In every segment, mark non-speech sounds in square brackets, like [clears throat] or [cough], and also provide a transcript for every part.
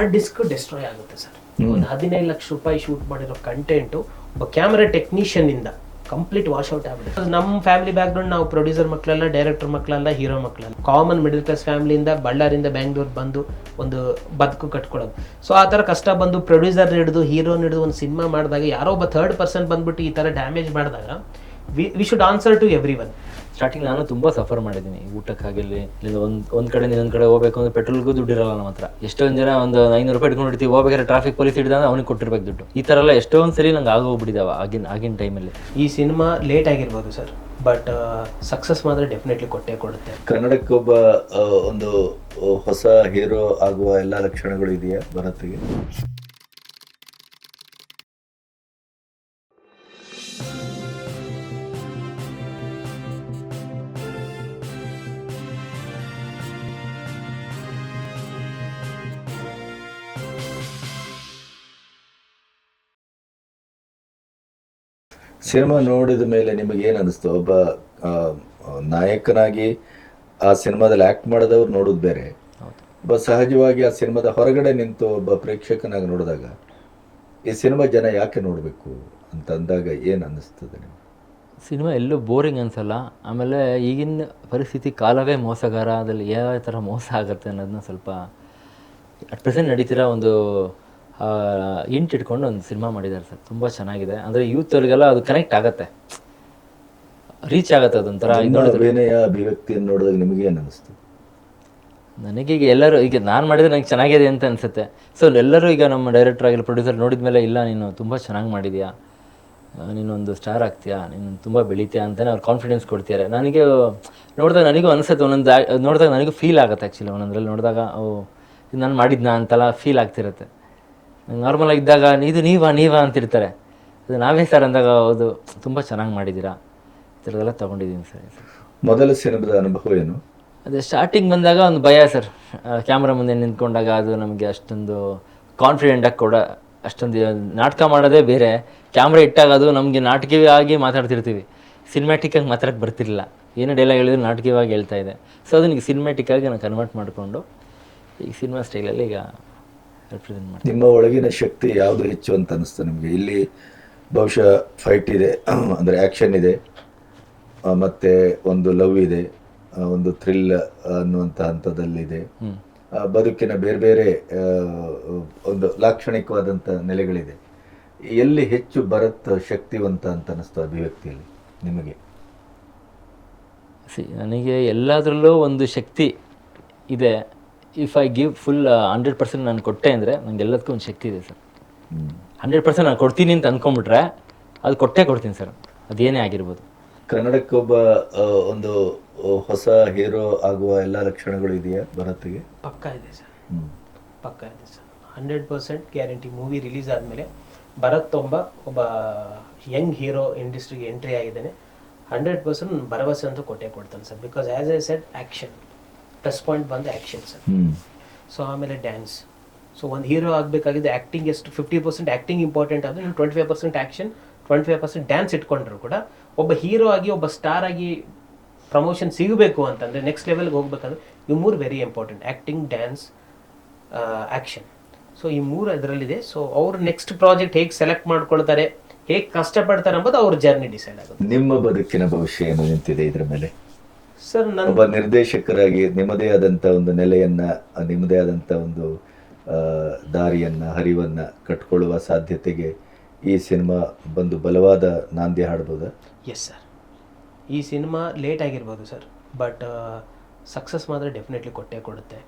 Hard disk destroy ಆಗುತ್ತೆ sir. ಒಂದು ಹದಿನೈದು ಲಕ್ಷ ರೂಪಾಯಿ ಶೂಟ್ ಮಾಡಿರೋ ಕಂಟೆಂಟು ಒಬ್ಬ ಕ್ಯಾಮ್ರಾ ಟೆಕ್ನಿಷಿಯನ್ ಇಂದ ಕಂಪ್ಲೀಟ್ ವಾಶ್ ಔಟ್ ಆಗ್ಬಿಡುತ್ತೆ. ನಮ್ಮ ಫ್ಯಾಮಿಲಿ ಬ್ಯಾಕ್ ಗ್ರೌಂಡ್ ನಾವು ಪ್ರೊಡ್ಯೂಸರ್ ಮಕ್ಕಳೆಲ್ಲ ಡೈರೆಕ್ಟರ್ ಮಕ್ಕಳೆಲ್ಲ ಹೀರೋ ಮಕ್ಕಳೆಲ್ಲ ಕಾಮನ್ ಮಿಡಲ್ ಕ್ಲಾಸ್ ಫ್ಯಾಮಿಲಿಯಿಂದ ಬಳ್ಳಾರಿಂದ ಬ್ಯಾಂಗ್ಳೂರ್ ಬಂದು ಒಂದು ಬದುಕು ಕಟ್ಕೊಳ್ಳೋದು ಸೊ ಆ ಥರ ಕಷ್ಟ ಬಂದು ಪ್ರೊಡ್ಯೂಸರ್ ಹಿಡಿದು ಹೀರೋನ್ ಹಿಡಿದು ಒಂದು ಸಿನಿಮಾ ಮಾಡಿದಾಗ ಯಾರೋ ಒಬ್ಬ ಥರ್ಡ್ ಪರ್ಸನ್ ಬಂದ್ಬಿಟ್ಟು ಈ ಥರ ಡ್ಯಾಮೇಜ್ ಮಾಡಿದಾಗ we should answer to everyone starting ನಾನು ತುಂಬಾ ಸಫರ್ ಮಾಡಿದ್ದೀನಿ. ಊಟಕ್ಕಾಗಿರಲಿ ಒಂದ್ ಒಂದ್ ಒಂದು ಕಡೆ ಇನ್ನೊಂದು ಕಡೆ ಹೋಗ್ಬೇಕು ಅಂದ್ರೆ ಪೆಟ್ರೋಲ್ಗೂ ದುಡ್ಡು ಇರಲ್ಲ ನಮ್ಮ ಹತ್ರ. ಎಷ್ಟೊಂದು ಜನ ಒಂದು ಐನೂರು ರೂಪಾಯಿ ಇಟ್ಕೊಂಡಿರ್ತೀವಿ ಹೋಗ್ಬೇಕಾದ್ರೆ ಟ್ರಾಫಿಕ್ ಪೊಲೀಸ್ ಹಿಡಿದಾಗ ಅವ್ನಿಗೆ ಕೊಟ್ಟಿರ್ಬೇಕು ದುಡ್ಡು. ಈ ಥರ ಎಲ್ಲ ಎಷ್ಟೊಂದ್ ಸರಿ ನಂಗೆ ಆಗೋಗ್ಬಿಟ್ಟಿದ್ದಾವೆ ಆಗಿನ ಆಗಿನ ಟೈಮಲ್ಲಿ ಈ ಸಿನಿಮಾ ಲೇಟ್ ಆಗಿರ್ಬೋದು ಸರ್ ಬಟ್ ಸಕ್ಸಸ್ ಮಾತ್ರ ಡೆಫಿನೆಟ್ಲಿ ಕೊಟ್ಟೇ ಕೊಡುತ್ತೆ. ಕನ್ನಡಕ್ಕೊಬ್ಬ ಒಂದು ಹೊಸ ಹೀರೋ ಆಗುವ ಎಲ್ಲ ಲಕ್ಷಣಗಳು ಇದೆಯಾ ಭರತ್ಗೆ? ಸಿನಿಮಾ ನೋಡಿದ ಮೇಲೆ ನಿಮಗೆ ಏನು ಅನಿಸ್ತು? ಒಬ್ಬ ನಾಯಕನಾಗಿ ಆ ಸಿನಿಮಾದಲ್ಲಿ ಆಕ್ಟ್ ಮಾಡಿದವ್ರು ನೋಡೋದು ಬೇರೆ. ಒಬ್ಬ ಸಹಜವಾಗಿ ಆ ಸಿನಿಮಾದ ಹೊರಗಡೆ ನಿಂತು ಒಬ್ಬ ಪ್ರೇಕ್ಷಕನಾಗಿ ನೋಡಿದಾಗ ಈ ಸಿನಿಮಾ ಜನ ಯಾಕೆ ನೋಡಬೇಕು ಅಂತ ಅಂದಾಗ ಏನು ಅನ್ನಿಸ್ತದೆ ನಿಮ್ಗೆ? ಸಿನಿಮಾ ಎಲ್ಲೂ ಬೋರಿಂಗ್ ಅನ್ಸಲ್ಲ. ಆಮೇಲೆ ಈಗಿನ ಪರಿಸ್ಥಿತಿ ಕಾಲವೇ ಮೋಸಗಾರ ಅದ್ರಲ್ಲಿ ಯಾವ ಥರ ಮೋಸ ಆಗುತ್ತೆ ಅನ್ನೋದನ್ನ ಸ್ವಲ್ಪ ಅಟ್ ಪ್ರೆಸೆಂಟ್ ನಡೀತಿರೋ ಒಂದು ಇಂಟ್ ಇಟ್ಕೊಂಡು ಒಂದು ಸಿನಿಮಾ ಮಾಡಿದ್ದಾರೆ ಸರ್. ತುಂಬ ಚೆನ್ನಾಗಿದೆ. ಅಂದರೆ ಯೂತ್ವರಿಗೆಲ್ಲ ಅದು ಕನೆಕ್ಟ್ ಆಗುತ್ತೆ. ರೀಚ್ ಆಗುತ್ತೆ ಅದೊಂಥರ ಅಭಿವ್ಯಕ್ತಿಯನ್ನು ನೋಡಿದಾಗ ನಿಮಗೆ ಏನು ಅನಿಸ್ತು ಈಗ ಎಲ್ಲರೂ ಈಗ ನಾನು ಮಾಡಿದ್ರೆ ನನಗೆ ಚೆನ್ನಾಗಿದೆ ಅಂತ ಅನಿಸುತ್ತೆ. ಸೊ ಎಲ್ಲರೂ ಈಗ ನಮ್ಮ ಡೈರೆಕ್ಟರ್ ಆಗಿರೋ ಪ್ರೊಡ್ಯೂಸರ್ ನೋಡಿದ ಮೇಲೆ ಇಲ್ಲ ನೀನು ತುಂಬ ಚೆನ್ನಾಗಿ ಮಾಡಿದ್ಯಾ? ನೀನೊಂದು ಸ್ಟಾರ್ ಆಗ್ತೀಯಾ? ನೀನು ತುಂಬ ಬೆಳಿತೀಯಾ ಅಂತಲೇ ಅವ್ರು ಕಾನ್ಫಿಡೆನ್ಸ್ ಕೊಡ್ತಿದ್ದಾರೆ ನನಗೆ ನೋಡಿದಾಗ ನನಗೂ ಅನಿಸುತ್ತೆ ಒಂದೊಂದು ನೋಡಿದಾಗ ನನಗೂ ಫೀಲ್ ಆಗುತ್ತೆ ಆ್ಯಕ್ಚುಲಿ ಒಂದೊಂದ್ರಲ್ಲಿ. ನೋಡಿದಾಗ ಓ ನಾನು ಮಾಡಿದ್ನಾ ಅಂತೆಲ್ಲ ಫೀಲ್ ಆಗ್ತಿರುತ್ತೆ. ನಾರ್ಮಲ್ ಇದ್ದಾಗ ಇದು ನೀವಾ ನೀವಾ ಅಂತಿರ್ತಾರೆ ಅದು ನಾವೇ ಸರ್ ಅಂದಾಗ ಹೌದು ತುಂಬ ಚೆನ್ನಾಗಿ ಮಾಡಿದ್ದೀರಾ? ಈ ಥರದ್ದೆಲ್ಲ ತೊಗೊಂಡಿದ್ದೀನಿ ಸರ್ ಮೊದಲ ಸಿನಿಮಾದ ಅನುಭವ ಏನು? ಅದೇ ಸ್ಟಾರ್ಟಿಂಗ್ ಬಂದಾಗ ಒಂದು ಭಯ ಸರ್ ಕ್ಯಾಮ್ರಾ ಮುಂದೆ ನಿಂತ್ಕೊಂಡಾಗ ಅದು ನಮಗೆ ಅಷ್ಟೊಂದು ಕಾನ್ಫಿಡೆಂಟಾಗಿ ಕೂಡ ಅಷ್ಟೊಂದು ನಾಟಕ ಮಾಡೋದೇ ಬೇರೆ. ಕ್ಯಾಮ್ರಾ ಇಟ್ಟಾಗ ಅದು ನಮಗೆ ನಾಟಕೀಯವಾಗಿ ಮಾತಾಡ್ತಿರ್ತೀವಿ. ಸಿನಿಮ್ಯಾಟಿಕ್ಕಾಗಿ ಮಾತಾಡಕ್ಕೆ ಬರ್ತಿರಲಿಲ್ಲ. ಏನು ಡೈಲಾಗ್ ಹೇಳಿದ್ರು ನಾಟಕೀಯವಾಗಿ ಹೇಳ್ತಾ ಇದೆ. ಸೊ ಅದನ್ನ ಸಿನಿಮ್ಯಾಟಿಕ್ಕಾಗಿ ನಾನು ಕನ್ವರ್ಟ್ ಮಾಡಿಕೊಂಡು ಈಗ ಸಿನಿಮಾ ಸ್ಟೈಲಲ್ಲಿ ಈಗ ರೆಪ್ರೆಸೆಂಟ್ ನಿಮ್ಮ ಒಳಗಿನ ಶಕ್ತಿ ಯಾವುದು ಹೆಚ್ಚು ಅಂತ ಅನಿಸ್ತು ನಿಮಗೆ? ಇಲ್ಲಿ ಬಹುಶಃ ಫೈಟ್ ಇದೆ [clears throat] ಅಂದರೆ ಆ್ಯಕ್ಷನ್ ಇದೆ ಮತ್ತು ಒಂದು ಲವ್ ಇದೆ ಒಂದು ಥ್ರಿಲ್ ಅನ್ನುವಂಥ ಹಂತದಲ್ಲಿದೆ. ಬದುಕಿನ ಬೇರೆ ಬೇರೆ ಒಂದು ಲಾಕ್ಷಣಿಕವಾದಂಥ ನೆಲೆಗಳಿದೆ. ಎಲ್ಲಿ ಹೆಚ್ಚು ಭರತ್ ಶಕ್ತಿವಂತ ಅಂತ ಅನ್ನಿಸ್ತು ಅಭಿವ್ಯಕ್ತಿಯಲ್ಲಿ ನಿಮಗೆ? ಸಿ ನನಗೆ ಎಲ್ಲದರಲ್ಲೂ ಒಂದು ಶಕ್ತಿ ಇದೆ. If I give full hundred percent ನಾನು ಕೊಟ್ಟೆ ಅಂದರೆ ನನಗೆ ಎಲ್ಲದಕ್ಕೂ ಒಂದು ಶಕ್ತಿ ಇದೆ ಸರ್. ಹಂಡ್ರೆಡ್ ಪರ್ಸೆಂಟ್ ನಾನು ಕೊಡ್ತೀನಿ ಅಂತ ಅಂದ್ಕೊಂಬಿಟ್ರೆ ಅದು ಕೊಟ್ಟೇ ಕೊಡ್ತೀನಿ ಸರ್. ಅದೇನೇ ಆಗಿರ್ಬೋದು. ಕನ್ನಡಕ್ಕೆ ಒಬ್ಬ ಒಂದು ಹೊಸ ಹೀರೋ ಆಗುವ ಎಲ್ಲ ಲಕ್ಷಣಗಳು ಇದೆಯಾ ಭರತ್ಗೆ? ಪಕ್ಕ ಇದೆ ಸರ್. ಪಕ್ಕ ಇದೆ sir. Hundred percent guarantee movie release ಆದಮೇಲೆ ಭರತ್ ತೊಂಬ ಒಬ್ಬ ಯಂಗ್ ಹೀರೋ ಇಂಡಸ್ಟ್ರಿಗೆ ಎಂಟ್ರಿ ಆಗಿದ್ದಾನೆ. ಹಂಡ್ರೆಡ್ ಪರ್ಸೆಂಟ್ ಭರವಸೆ ಅಂತೂ ಕೊಟ್ಟೆ ಕೊಡ್ತಾನೆ sir. Because as a set action plus point ಬಂದು ಆ್ಯಕ್ಷನ್ ಸರ್ ಸೊ ಆಮೇಲೆ ಡ್ಯಾನ್ಸ್ ಸೊ ಒಂದು ಹೀರೋ ಆಗಬೇಕಾಗಿದೆ ಆ್ಯಕ್ಟಿಂಗ್ ಎಷ್ಟು ಫಿಫ್ಟಿ ಪರ್ಸೆಂಟ್ ಆ್ಯಕ್ಟಿಂಗ್ ಇಂಪಾರ್ಟೆಂಟ್ ಆದರೆ ನೀವು twenty five percent action twenty five percent dance ಇಟ್ಕೊಂಡ್ರು ಕೂಡ ಒಬ್ಬ ಹೀರೋ ಆಗಿ ಒಬ್ಬ ಸ್ಟಾರ್ ಆಗಿ ಪ್ರಮೋಷನ್ ಸಿಗಬೇಕು ಅಂತಂದರೆ ನೆಕ್ಸ್ಟ್ ಲೆವೆಲ್ಗೆ ಹೋಗ್ಬೇಕಂದ್ರೆ ಈ ಮೂರು very important acting dance action so ಈ ಮೂರು ಅದರಲ್ಲಿದೆ. ಸೊ ಅವ್ರು ನೆಕ್ಸ್ಟ್ ಪ್ರಾಜೆಕ್ಟ್ ಹೇಗೆ ಸೆಲೆಕ್ಟ್ ಮಾಡ್ಕೊಳ್ತಾರೆ ಹೇಗೆ ಕಷ್ಟಪಡ್ತಾರೆ ಅಂಬೋದು ಅವ್ರ ಜರ್ನಿ ಡಿಸೈಡ್ ಆಗುತ್ತೆ. ನಿಮ್ಮ ಬದುಕಿನ ಭವಿಷ್ಯ ಏನು ನಿಂತಿದೆ ಇದರ ಮೇಲೆ? ಸರ್ ಒಬ್ಬ ನಿರ್ದೇಶಕರಾಗಿ ನಿಮ್ಮದೇ ಆದಂತ ಒಂದು ನೆಲೆಯನ್ನ ನಿಮ್ಮದೇ ಆದಂತ ಒಂದು ದಾರಿಯನ್ನ ಹರಿವನ್ನ ಕಟ್ಕೊಳ್ಳುವ ಸಾಧ್ಯತೆಗೆ ಈ ಸಿನಿಮಾ ಬಂದು ಬಲವಾದ ನಾಂದಿ ಹಾಡ್ಬೋದಾ? ಎಸ್ ಸರ್ ಈ ಸಿನಿಮಾ ಲೇಟ್ ಆಗಿರ್ಬೋದು ಸರ್ ಬಟ್ ಸಕ್ಸಸ್ ಮಾತ್ರ ಡೆಫಿನೆಟ್ಲಿ ಕೊಟ್ಟೇ ಕೊಡುತ್ತೆ.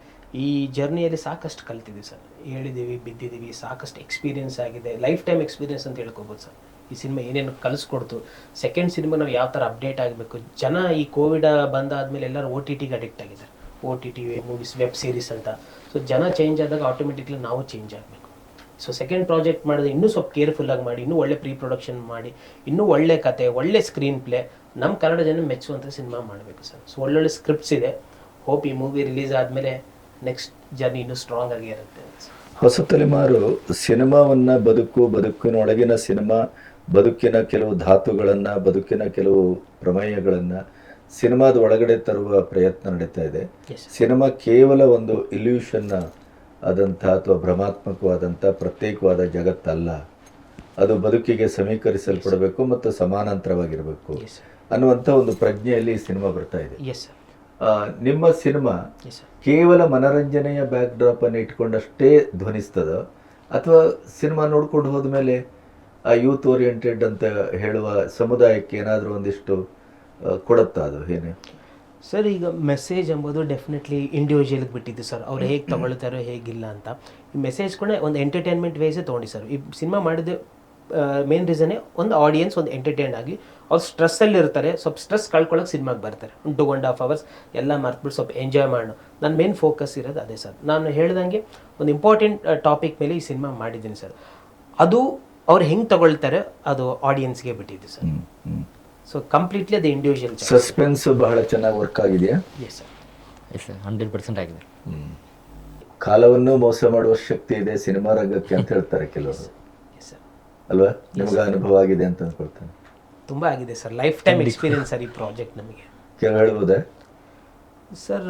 ಈ ಜರ್ನಿಯಲ್ಲಿ ಸಾಕಷ್ಟು ಕಲ್ತಿದ್ದೀವಿ ಸರ್ ಹೇಳಿದ್ದೀವಿ ಬಿದ್ದಿದ್ದೀವಿ ಸಾಕಷ್ಟು ಎಕ್ಸ್ಪೀರಿಯನ್ಸ್ ಆಗಿದೆ ಲೈಫ್ ಟೈಮ್ ಎಕ್ಸ್ಪೀರಿಯನ್ಸ್ ಅಂತ ಹೇಳ್ಕೊಬೋದು ಸರ್ ಈ ಸಿನಿಮಾ ಏನೇನು ಕಲಿಸ್ಕೊಡ್ತು. ಸೆಕೆಂಡ್ ಸಿನಿಮಾ ನಾವು ಯಾವ ಥರ ಅಪ್ಡೇಟ್ ಆಗಬೇಕು? ಜನ ಈ ಕೋವಿಡ್ ಬಂದಾದ್ಮೇಲೆ ಎಲ್ಲರೂ ಓ ಟಿ ಟಿಗೆ ಅಡಿಕ್ಟ್ ಆಗಿದ್ದಾರೆ. O T T movies web series ಅಂತ. ಸೊ ಜನ ಚೇಂಜ್ ಆದಾಗ ಆಟೋಮೆಟಿಕ್ಲಿ ನಾವು ಚೇಂಜ್ ಆಗಬೇಕು. ಸೊ ಸೆಕೆಂಡ್ ಪ್ರಾಜೆಕ್ಟ್ ಮಾಡಿದ್ರೆ ಇನ್ನೂ ಸ್ವಲ್ಪ ಕೇರ್ಫುಲ್ಲಾಗಿ ಮಾಡಿ, ಇನ್ನೂ ಒಳ್ಳೆ ಪ್ರೀ ಪ್ರೊಡಕ್ಷನ್ ಮಾಡಿ, ಇನ್ನೂ ಒಳ್ಳೆ ಕತೆ, ಒಳ್ಳೆ ಸ್ಕ್ರೀನ್ ಪ್ಲೇ ನಮ್ಮ ಕನ್ನಡ ಜನ ಮೆಚ್ಚುವಂಥ ಸಿನಿಮಾ ಮಾಡಬೇಕು ಸರ್. ಸೊ ಒಳ್ಳೊಳ್ಳೆ ಸ್ಕ್ರಿಪ್ಟ್ಸ್ ಇದೆ. ಹೋಪ್ ಈ ಮೂವಿ ರಿಲೀಸ್ ಆದಮೇಲೆ ನೆಕ್ಸ್ಟ್ ಜರ್ನಿ ಇನ್ನೂ ಸ್ಟ್ರಾಂಗ್ ಆಗಿ ಇರುತ್ತೆ ಹೊಸ ತಲೆಮಾರು ಸಿನಿಮಾವನ್ನು ಬದುಕು ಬದುಕಿನೊಳಗಿನ ಸಿನಿಮಾ ಬದುಕಿನ ಕೆಲವು ಧಾತುಗಳನ್ನ ಬದುಕಿನ ಕೆಲವು ಪ್ರಮೇಯಗಳನ್ನ ಸಿನಿಮಾದ ಒಳಗಡೆ ತರುವ ಪ್ರಯತ್ನ ನಡೀತಾ ಇದೆ. ಸಿನಿಮಾ ಕೇವಲ ಒಂದು ಇಲ್ಯೂಷನ್ನ ಆದಂಥ ಅಥವಾ ಭ್ರಮಾತ್ಮಕವಾದಂಥ ಪ್ರತ್ಯೇಕವಾದ ಜಗತ್ತಲ್ಲ. ಅದು ಬದುಕಿಗೆ ಸಮೀಕರಿಸಲ್ಪಡಬೇಕು ಮತ್ತು ಸಮಾನಾಂತರವಾಗಿರಬೇಕು ಅನ್ನುವಂಥ ಒಂದು ಪ್ರಜ್ಞೆಯಲ್ಲಿ ಈ ಸಿನಿಮಾ ಬರ್ತಾ ಇದೆ. ನಿಮ್ಮ ಸಿನಿಮಾ ಕೇವಲ ಮನರಂಜನೆಯ ಬ್ಯಾಕ್ ಡ್ರಾಪ್ ಅನ್ನು ಇಟ್ಕೊಂಡಷ್ಟೇ ಧ್ವನಿಸ್ತದೋ ಅಥವಾ ಸಿನಿಮಾ ನೋಡ್ಕೊಂಡು ಹೋದ್ಮೇಲೆ ಯೂತ್ ಓರಿಯೆಂಟೆಡ್ ಅಂತ ಹೇಳುವ ಸಮುದಾಯಕ್ಕೆ ಏನಾದರೂ ಒಂದಿಷ್ಟು ಕೊಡುತ್ತಾ ಅದು ಏನೇ? ಸರ್, ಈಗ ಮೆಸೇಜ್ ಎಂಬುದು ಡೆಫಿನೆಟ್ಲಿ ಇಂಡಿವಿಜುವಲ್ಗೆ ಬಿಟ್ಟಿದ್ದು ಸರ್. ಅವ್ರು ಹೇಗೆ ತಗೊಳ್ತಾರೋ ಹೇಗಿಲ್ಲ ಅಂತ. ಈ ಮೆಸೇಜ್ ಕೂಡ ಒಂದು ಎಂಟರ್ಟೈನ್ಮೆಂಟ್ ವೇಸೇ ತೊಗೊಂಡು ಸರ್. ಈ ಸಿನಿಮಾ ಮಾಡಿದ ಮೇನ್ ರೀಸನೇ ಒಂದು ಆಡಿಯನ್ಸ್ ಒಂದು ಎಂಟರ್ಟೈನ್ ಆಗಲಿ ಅವ್ರು ಸ್ಟ್ರೆಸ್ಸಲ್ಲಿ ಇರ್ತಾರೆ. ಸ್ವಲ್ಪ ಸ್ಟ್ರೆಸ್ ಕಳ್ಕೊಳ್ಳೋಕೆ ಸಿನಿಮಾಗೆ ಬರ್ತಾರೆ. ಒಂದು ಟು ಆ್ಯಂಡ್ ಹಾಫ್ ಅವರ್ಸ್ ಎಲ್ಲ ಮರ್ತ್ಬಿಟ್ಟು ಸ್ವಲ್ಪ ಎಂಜಾಯ್ ಮಾಡೋಣ ನನ್ನ ಮೇನ್ ಫೋಕಸ್ ಇರೋದು ಅದೇ ಸರ್. ನಾನು ಹೇಳ್ದಂಗೆ ಒಂದು ಇಂಪಾರ್ಟೆಂಟ್ ಟಾಪಿಕ್ ಮೇಲೆ ಈ ಸಿನಿಮಾ ಮಾಡಿದ್ದೀನಿ ಸರ್. ಅದು ಅವ್ರು ಹೆಂಗೆ ತಗೊಳ್ತಾರೆ ಅದು ಆಡಿಯನ್ಸ್ಗೆ ಬಿಟ್ಟಿದ್ದು ಸರ್. ಸೊ ಕಂಪ್ಲೀಟ್ಲಿ ಅದು ಇಂಡಿವಿಜುವಲ್ ಸಸ್ಪೆನ್ಸ್ ಬಹಳ ಚೆನ್ನಾಗಿ ವರ್ಕ್ ಆಗಿದೆಯಾ? Yes sir yes sir hundred percent ಆಗಿದೆ. ಕಾಲವನ್ನು ಮೋಸ ಮಾಡುವ ಶಕ್ತಿ ಇದೆ ಸಿನಿಮಾ ರಂಗಕ್ಕೆ ಅಂತ ಹೇಳ್ತಾರೆ ಕೆಲವರು. ಎಸ್ ಸರ್ ಅಲ್ವಾ? ನಿಮ್ಗೆ ಅನುಭವ ಆಗಿದೆ ಅಂತ ಅನ್ಕೊಳ್ತಾನೆ. ತುಂಬ ಆಗಿದೆ sir life time experience sir ಈ ಪ್ರಾಜೆಕ್ಟ್ ನಮಗೆ. ಕೆಲವು ಹೇಳ್ಬೋದಾ ಸರ್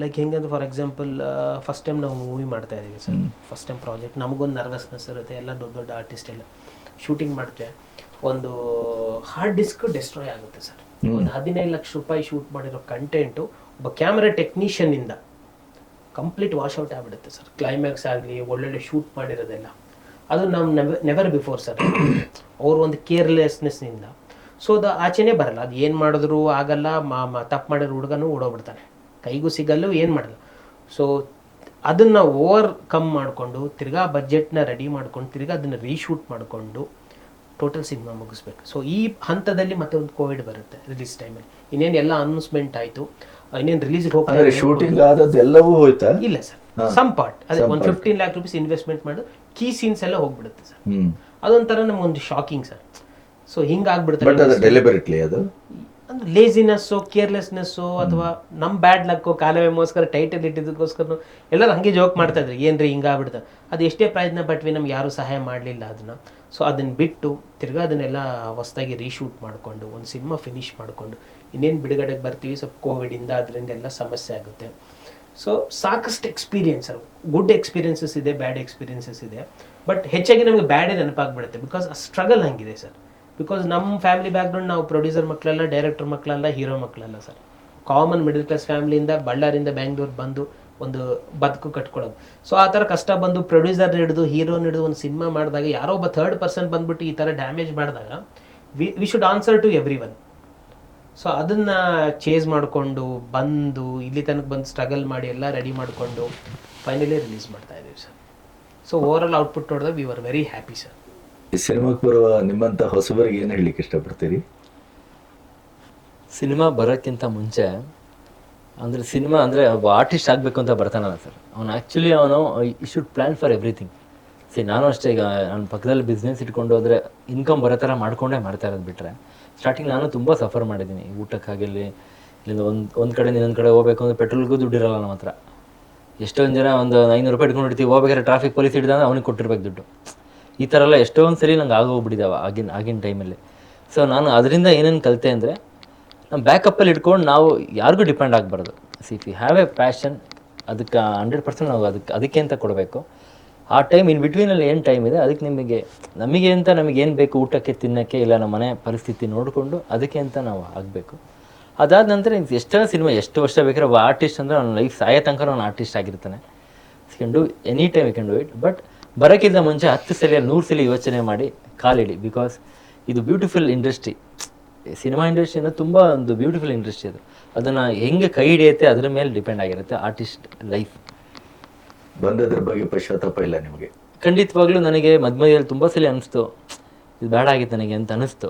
ಲೈಕ್ ಹೆಂಗಂದ್ರೆ ಫಾರ್ ಎಕ್ಸಾಂಪಲ್ ಫಸ್ಟ್ ಟೈಮ್ ನಾವು ಮೂವಿ ಮಾಡ್ತಾ ಇದ್ದೀವಿ ಸರ್ ಫಸ್ಟ್ ಟೈಮ್ ಪ್ರಾಜೆಕ್ಟ್ ನಮಗೊಂದು ನರ್ವಸ್ನೆಸ್ ಇರುತ್ತೆ ಎಲ್ಲ ದೊಡ್ಡ ದೊಡ್ಡ ಆರ್ಟಿಸ್ಟ್ ಎಲ್ಲ ಶೂಟಿಂಗ್ ಮಾಡ್ತೇವೆ ಒಂದು ಹಾರ್ಡ್ ಡಿಸ್ಕ್ ಡಿಸ್ಟ್ರಾಯ್ ಆಗುತ್ತೆ ಸರ್ ಒಂದು ಹದಿನೈದು ಲಕ್ಷ ರೂಪಾಯಿ ಶೂಟ್ ಮಾಡಿರೋ ಕಂಟೆಂಟು ಒಬ್ಬ ಕ್ಯಾಮ್ರಾ ಟೆಕ್ನಿಷಿಯನ್ನಿಂದ ಕಂಪ್ಲೀಟ್ ವಾಶ್ಔಟ್ ಆಗಿಬಿಡುತ್ತೆ ಸರ್ ಕ್ಲೈಮ್ಯಾಕ್ಸ್ ಆಗಲಿ ಒಳ್ಳೊಳ್ಳೆ ಶೂಟ್ ಮಾಡಿರೋದೆಲ್ಲ. ಅದು ನಮ್ಮ ನೆವರ್ ಬಿಫೋರ್ ಸರ್ ಅವ್ರ ಒಂದು ಕೇರ್ಲೆಸ್ನೆಸ್ನಿಂದ ಸೊ ಅದು ಆಚೆನೇ ಬರಲ್ಲ. ಅದು ಏನು ಮಾಡಿದ್ರು ಆಗಲ್ಲ ಮಾ ಮಾ ತಪ್ಪು ಮಾಡಿರೋ ಹುಡುಗನೂ ಓಡೋಗ್ಬಿಡ್ತಾನೆ. ಕೈಗೂ ಸಿಗಲ್ಲು ಏನು ಮಾಡಲ್ಲ. ಸೊ ಅದನ್ನು ಓವರ್ ಕಮ್ ಮಾಡಿಕೊಂಡು ತಿರ್ಗಾ ಬಜೆಟ್ನ ರೆಡಿ ಮಾಡ್ಕೊಂಡು ತಿರ್ಗಾ ಅದನ್ನು ರೀಶೂಟ್ ಮಾಡಿಕೊಂಡು ಟೋಟಲ್ ಸಿನಿಮಾ ಮುಗಿಸ್ಬೇಕು. ಸೊ ಈ ಹಂತದಲ್ಲಿ ಮತ್ತೆ ಒಂದು ಕೋವಿಡ್ ಬರುತ್ತೆ ರಿಲೀಸ್ ಟೈಮಲ್ಲಿ ಇನ್ನೇನು ಎಲ್ಲ ಅನೌನ್ಸ್ಮೆಂಟ್ ಆಯಿತು ಇನ್ನೇನು ರಿಲೀಸ್ಗೆ ಹೋಗ್ತಾರೆ. ಶೂಟಿಂಗ್ ಆದದ್ದೆಲ್ಲವೂ ಹೋಯ್ತಾ? ಇಲ್ಲ ಸರ್ ಸಮ್ ಪಾರ್ಟ್ ಅದೇ ಒಂದು ಫಿಫ್ಟೀನ್ ಲ್ಯಾಕ್ ರುಪೀಸ್ ಇನ್ವೆಸ್ಟ್ಮೆಂಟ್ ಮಾಡಿ ಕೀ ಸೀನ್ಸ್ ಎಲ್ಲ ಹೋಗ್ಬಿಡುತ್ತೆ ಸರ್ ಅದೊಂಥರ ಒಂದು ಶಾಕಿಂಗ್ ಸರ್ ಸೊ ಹಿಂಗಾಗ್ಬಿಡುತ್ತೆ ಡೆಲಿಬರೇಟ್ಲಿ ಅದು? ಅಂದ್ರೆ ಲೇಸಿನೆಸ್ಸು ಕೇರ್ಲೆಸ್ನೆಸ್ಸು ಅಥವಾ ನಮ್ಮ ಬ್ಯಾಡ್ ಲಕ್ಕು ಕಾಲವೇಮೋಸ್ಕರ ಟೈಟಲ್ ಇಟ್ಟಿದ್ದಕ್ಕೋಸ್ಕರ ಎಲ್ಲರೂ ಹಂಗೆ ಜೋಕ್ ಮಾಡ್ತಾ ಇದ್ರು ಏನು ರೀ ಹಿಂಗಾಗ್ಬಿಡ್ತು? ಅದು ಎಷ್ಟೇ ಪ್ರಯತ್ನ ಪಟ್ವಿ ನಮ್ಗೆ ಯಾರೂ ಸಹಾಯ ಮಾಡಲಿಲ್ಲ ಅದನ್ನು. ಸೊ ಅದನ್ನ ಬಿಟ್ಟು ತಿರ್ಗಾ ಅದನ್ನೆಲ್ಲ ಹೊಸದಾಗಿ ರೀಶೂಟ್ ಮಾಡಿಕೊಂಡು ಒಂದು ಸಿನಿಮಾ ಫಿನಿಶ್ ಮಾಡಿಕೊಂಡು ಇನ್ನೇನು ಬಿಡುಗಡೆಗೆ ಬರ್ತೀವಿ? ಸ್ವಲ್ಪ ಕೋವಿಡಿಂದ ಅದರಿಂದ ಎಲ್ಲ ಸಮಸ್ಯೆ ಆಗುತ್ತೆ. ಸೊ ಸಾಕಷ್ಟು ಎಕ್ಸ್ಪೀರಿಯೆನ್ಸ್ ಗುಡ್ ಎಕ್ಸ್ಪೀರಿಯೆನ್ಸಸ್ ಇದೆ ಬ್ಯಾಡ್ ಎಕ್ಸ್ಪೀರಿಯನ್ಸಸ್ ಇದೆ. ಬಟ್ ಹೆಚ್ಚಾಗಿ ನಮಗೆ ಬ್ಯಾಡೇ ನೆನಪಾಗ್ಬಿಡುತ್ತೆ. ಬಿಕಾಸ್ ಆ ಸ್ಟ್ರಗಲ್ ಹಂಗಿದೆ ಸರ್. ಬಿಕಾಸ್ ನಮ್ಮ ಫ್ಯಾಮಿಲಿ ಬ್ಯಾಕ್ಗ್ರೌಂಡ್ ನಾವು ಪ್ರೊಡ್ಯೂಸರ್ ಮಕ್ಕಳಲ್ಲ ಡೈರೆಕ್ಟರ್ ಮಕ್ಕಳಲ್ಲ ಹೀರೋ ಮಕ್ಕಳಲ್ಲ ಸರ್ ಕಾಮನ್ ಮಿಡಲ್ ಕ್ಲಾಸ್ ಫ್ಯಾಮಿಲಿಯಿಂದ ಬಳ್ಳಾರಿಂದ ಬ್ಯಾಂಗ್ಳೂರ್ ಬಂದು ಒಂದು ಬದುಕು ಕಟ್ಕೊಳ್ಳೋದು ಸೊ ಆ ಥರ ಕಷ್ಟ ಬಂದು ಪ್ರೊಡ್ಯೂಸರ್ ಹಿಡಿದು ಹೀರೋನ್ ಹಿಡಿದು ಒಂದು ಸಿನಿಮಾ ಮಾಡಿದಾಗ, ಯಾರೋ ಒಬ್ಬ ಥರ್ಡ್ ಪರ್ಸನ್ ಬಂದ್ಬಿಟ್ಟು ಈ ಥರ ಡ್ಯಾಮೇಜ್ ಮಾಡಿದಾಗ we we should answer to everyone so ಅದನ್ನು ಚೇಸ್ ಮಾಡಿಕೊಂಡು, ಬಂದು, ಇಲ್ಲಿ ತನಕ ಬಂದು ಸ್ಟ್ರಗಲ್ ಮಾಡಿ ಎಲ್ಲ ರೆಡಿ ಮಾಡಿಕೊಂಡು ಫೈನಲಿ ರಿಲೀಸ್ ಮಾಡ್ತಾ ಇದ್ದೀವಿ sir so over all output ನೋಡಿದಾಗ we are very happy sir ಈ ಸಿನಿಮಾಕ್ಕೆ ಬರುವ ನಿಮ್ಮಂತ ಹೊಸಬರಿಗೆ ಏನು ಹೇಳಲಿಕ್ಕೆ ಇಷ್ಟಪಡ್ತೀರಿ? ಸಿನಿಮಾ ಬರೋಕ್ಕಿಂತ ಮುಂಚೆ, ಅಂದರೆ ಸಿನಿಮಾ ಅಂದರೆ ಒಬ್ಬ ಆರ್ಟಿಸ್ಟ್ ಆಗಬೇಕು ಅಂತ ಬರ್ತಾನಲ್ಲ ಸರ್ ಅವನು ಆ್ಯಕ್ಚುಲಿ ಅವನು ಈ should plan for everything see ನಾನು ಅಷ್ಟೇ ಈಗ ನನ್ನ ಪಕ್ಕದಲ್ಲಿ ಬಿಸ್ನೆಸ್ ಇಟ್ಕೊಂಡು ಹೋದರೆ ಇನ್ಕಮ್ ಬರೋ ಥರ ಮಾಡ್ಕೊಂಡೇ ಮಾಡ್ತಾ ಇರೋದು ಬಿಟ್ಟರೆ ಸ್ಟಾರ್ಟಿಂಗ್ ನಾನು ತುಂಬ ಸಫರ್ ಮಾಡಿದ್ದೀನಿ. ಊಟಕ್ಕಾಗಿರಲಿ, ಇಲ್ಲಿಂದ ಒಂದು ಒಂದು ಕಡೆಯಿಂದ ಇನ್ನೊಂದು ಕಡೆ ಹೋಗ್ಬೇಕು ಅಂದರೆ ಪೆಟ್ರೋಲ್ಗೂ ದುಡ್ಡಿರಲ್ಲ ನಮ್ಮ ಹತ್ರ. ಎಷ್ಟೊಂದು ಜನ ಒಂದು ಐನೂರು ರೂಪಾಯಿ ಇಟ್ಕೊಂಡು ಇರ್ತೀವಿ ಹೋಗ್ಬೇಕಾದ್ರೆ ಟ್ರಾಫಿಕ್ ಪೊಲೀಸ್ ಹಿಡಿದಾಗ ಅವ್ನಿಗೆ ಕೊಟ್ಟಿರ್ಬೇಕು ದುಡ್ಡು. ಈ ಥರ ಎಲ್ಲ ಎಷ್ಟೊಂದು ಸರಿ ನಂಗೆ ಆಗೋಗ್ಬಿಟ್ಟಿದ್ದಾವೆ ಆಗಿನ ಆಗಿನ ಟೈಮಲ್ಲಿ ಸೊ ನಾನು ಅದರಿಂದ ಏನೇನು ಕಲಿತೆ ಅಂದರೆ ನಮ್ಮ ಬ್ಯಾಕಪ್ಪಲ್ಲಿ ಇಟ್ಕೊಂಡು ನಾವು ಯಾರಿಗೂ ಡಿಪೆಂಡ್ ಆಗಬಾರ್ದು. See if you have a passion ಅದಕ್ಕೆ ಹಂಡ್ರೆಡ್ ಪರ್ಸೆಂಟ್ ನಾವು ಅದಕ್ಕೆ ಅದಕ್ಕೆ ಅಂತ ಕೊಡಬೇಕು. ಆ ಟೈಮ್ ಇನ್ ಬಿಟ್ವೀನಲ್ಲಿ ಏನು ಟೈಮ್ ಇದೆ ಅದಕ್ಕೆ ನಿಮಗೆ ನಮಗೆ ಅಂತ ನಮಗೆ ಏನು ಬೇಕು, ಊಟಕ್ಕೆ, ತಿನ್ನೋಕ್ಕೆ, ಇಲ್ಲ ನಮ್ಮ ಮನೆ ಪರಿಸ್ಥಿತಿ ನೋಡಿಕೊಂಡು ಅದಕ್ಕೆ ಅಂತ ನಾವು ಆಗಬೇಕು. ಅದಾದ ನಂತರ ನಿಮ್ಗೆ ಎಷ್ಟೋ ಸಿನಿಮಾ, ಎಷ್ಟು ವರ್ಷ ಬೇಕಾದ್ರೆ ಒಬ್ಬ ಆರ್ಟಿಸ್ಟ್ ಅಂದರೆ ಅವ್ನ ಲೈಫ್ ಸಾಯೋ ತನಕ ನಾನು ಆರ್ಟಿಸ್ಟ್ ಆಗಿರ್ತಾನೆ. Can do any time you can do it but ಬರೋಕ್ಕಿಂತ ಮುಂಚೆ ಹತ್ತು ಸಲ ನೂರು ಸಲ ಯೋಚನೆ ಮಾಡಿ ಕಾಲಿಡಿ ಬಿಕಾಸ್ ಇದು ಬ್ಯೂಟಿಫುಲ್ ಇಂಡಸ್ಟ್ರಿ ಸಿನಿಮಾ ಇಂಡಸ್ಟ್ರಿ ಅಂದರೆ ತುಂಬ ಒಂದು ಬ್ಯೂಟಿಫುಲ್ ಇಂಡಸ್ಟ್ರಿ ಅದು. ಅದನ್ನು ಹೆಂಗೆ ಕೈ ಹಿಡಿಯುತ್ತೆ ಅದ್ರ ಮೇಲೆ ಡಿಪೆಂಡ್ ಆಗಿರುತ್ತೆ ಆರ್ಟಿಸ್ಟ್ ಲೈಫ್ ಬಂದದ್ರ ಬಗ್ಗೆ ಪಶ್ಚಾತ್ತಾಪ ಇಲ್ಲ ನಿಮಗೆ? ಖಂಡಿತವಾಗ್ಲೂ ನನಗೆ ಮಧ್ಯದಲ್ಲಿ ತುಂಬ ಸಲ ಅನಿಸ್ತು. ಇದು ಬೇಡ ಆಗಿತ್ತು ನನಗೆ ಅಂತ ಅನಿಸ್ತು.